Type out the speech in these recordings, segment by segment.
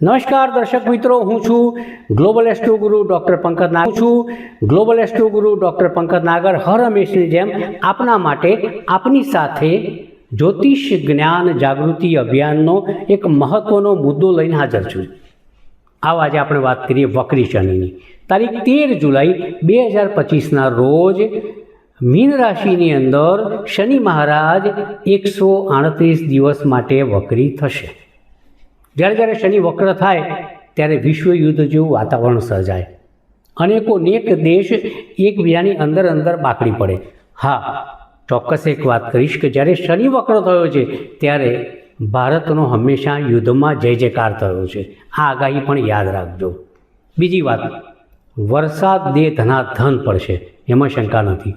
નમસ્કાર દર્શક મિત્રો, હું છું global astro Guru doctor Pankaj Nagar. છું global astro Guru doctor Pankaj Nagar. હર હંમેશની જેમ આપના માટે આપની સાથે જ્યોતિષ જ્ઞાન જાગૃતિ અભિયાનનો એક મહત્વનો મુદ્દો લઈને હાજર છું. આવો આજે આપણે વાત કરીએ વક્રી શનિની. તારીખ તેર જુલાઈ બે હજાર પચીસના રોજ મીન રાશિની અંદર શનિ મહારાજ એકસો આડત્રીસ દિવસ માટે વક્રી થશે. જ્યારે જ્યારે શનિ વક્ર થાય, ત્યારે વિશ્વ યુદ્ધ જેવું વાતાવરણ સર્જાય. અનેકો નેક દેશ એકબીજાની અંદર અંદર બાકડી પડે. હા, ચોક્કસ એક વાત કરીશ કે જ્યારે શનિ વક્ર થયો છે, ત્યારે ભારતનો હંમેશા યુદ્ધમાં જય જયકાર થયો છે. આ આગાહી પણ યાદ રાખજો. બીજી વાત, વરસાદ દે ધના ધન પડશે, એમાં શંકા નથી.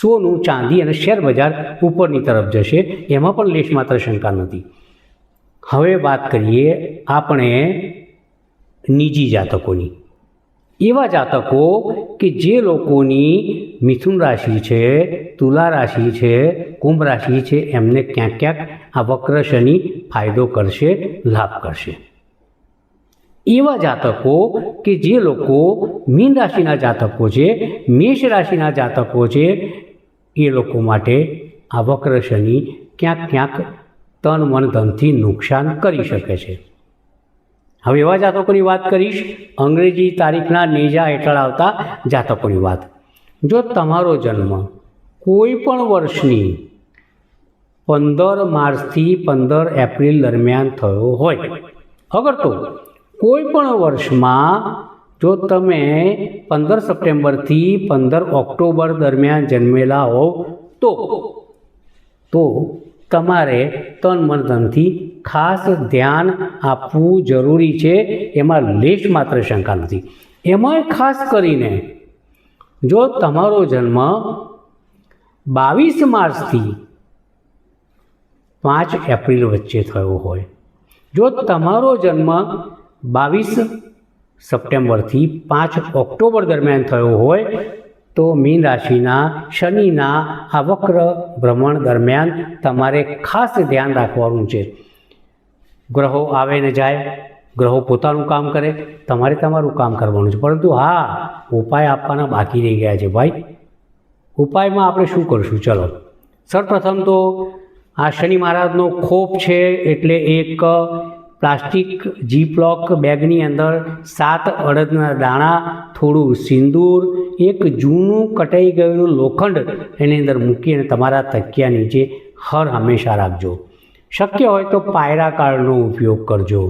સોનું, ચાંદી અને શેર બજાર ઉપરની તરફ જશે, એમાં પણ લેશ માત્ર શંકા નથી. હવે વાત કરીએ આપણે નિજી જાતકોની. એવા જાતકો કે જે લોકોની મિથુન રાશિ છે, તુલા રાશિ છે, કુંભ રાશિ છે, એમને ક્યાંક ક્યાંક આ વક્ર શનિ ફાયદો કરશે, લાભ કરશે. એવા જાતકો કે જે લોકો મીન રાશિના જાતકો છે, મેષ રાશિના જાતકો છે, એ લોકો માટે આ વક્ર શનિ ક્યાંક ક્યાંક તન મન ધનથી નુકસાન કરી શકે છે. હવે એવા જાતકોની વાત કરીશ. અંગ્રેજી તારીખના નેજા હેઠળ આવતા જાતકોની વાત. જો તમારો જન્મ કોઈ પણ વર્ષની પંદર માર્ચથી પંદર એપ્રિલ દરમિયાન થયો હોય, અગર તો કોઈ પણ વર્ષમાં જો તમે પંદર સપ્ટેમ્બરથી પંદર ઓક્ટોબર દરમિયાન જન્મેલા હોવ તો તો તમારે તન મન ધનથી ખાસ ધ્યાન આપવું જરૂરી છે. એમાં લેશ માત્ર શંકા નથી. એમાંય ખાસ કરીને જો તમારો જન્મ બાવીસ માર્ચથી પાંચ એપ્રિલ વચ્ચે થયો હોય. જો તમારો જન્મ બાવીસ સપ્ટેમ્બરથી પાંચ ઓક્ટોબર દરમિયાન થયો હોય તો મીન રાશિના શનિના આ વક્ર ભ્રમણ દરમિયાન તમારે ખાસ ધ્યાન રાખવાનું છે. ગ્રહો આવે ને જાય, ગ્રહો પોતાનું કામ કરે, તમારે તમારું કામ કરવાનું છે. પરંતુ હા, ઉપાય આપવાના બાકી રહી ગયા છે ભાઈ. ઉપાયમાં આપણે શું કરશું? ચલો. સૌપ્રથમ તો આ શનિ મહારાજનો ખોપ છે એટલે એક પ્લાસ્ટિક જીપલોક બેગની અંદર સાત અડદના દાણા, થોડું સિંદૂર, એક જૂનું કટાઈ ગયેલું લોખંડ એની અંદર મૂકી અને તમારા તકિયા નીચે હર હંમેશા રાખજો. શક્ય હોય તો પાયરા કાર્ડનો ઉપયોગ કરજો.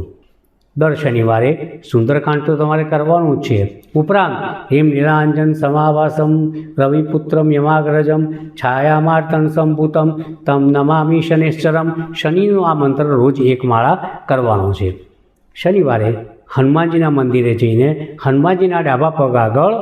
દર શનિવારે સુંદરકાંડ તો તમારે કરવાનું જ છે. ઉપરાંત હેમ નીલાંજન સમાવાસમ, રવિપુત્રમ યમાગ્રજમ છાયામાર્તન સંભૂતમ તમ નમામી શનેશ્વરમ શનિનો આ મંત્ર રોજ એક માળા કરવાનો છે. શનિવારે હનુમાનજીના મંદિરે જઈને હનુમાનજીના ડાબા પગ આગળ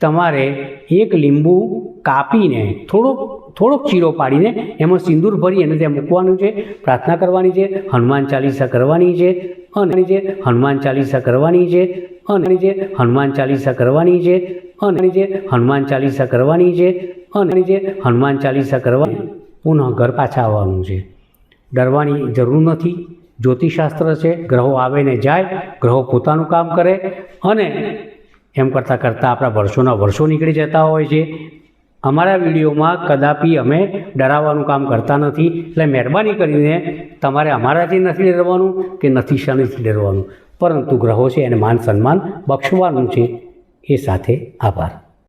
તમારે એક લીંબુ કાપીને થોડોક થોડોક ચીરો પાડીને એમાં સિંદૂર ભરી અને ત્યાં મૂકવાનું છે, પ્રાર્થના કરવાની છે, હનુમાન ચાલીસા કરવાની છે અને જે હનુમાન ચાલીસા કરવાની છે, અને જે હનુમાન ચાલીસા કરવાની છે, અને જે હનુમાન ચાલીસા કરવાની છે, અને જે હનુમાન ચાલીસા કરવાની પુનઃ ઘર પાછા આવવાનું છે. ડરવાની જરૂર નથી. જ્યોતિષશાસ્ત્ર છે, ગ્રહો આવે ને જાય, ગ્રહો પોતાનું કામ કરે, અને એમ કરતાં કરતાં આપણા વર્ષોના વર્ષો નીકળી જતા હોય છે. અમારા વિડીયોમાં કદાપી અમે ડરાવવાનું કામ કરતા નથી. એટલે મહેરબાની કરીને તમારે અમારાથી નથી ડરવાનું કે નથી શનિથી ડરવાનું. પરંતુ ગ્રહો છે એને માન સન્માન બક્ષવાનું છે. એ સાથે આભાર.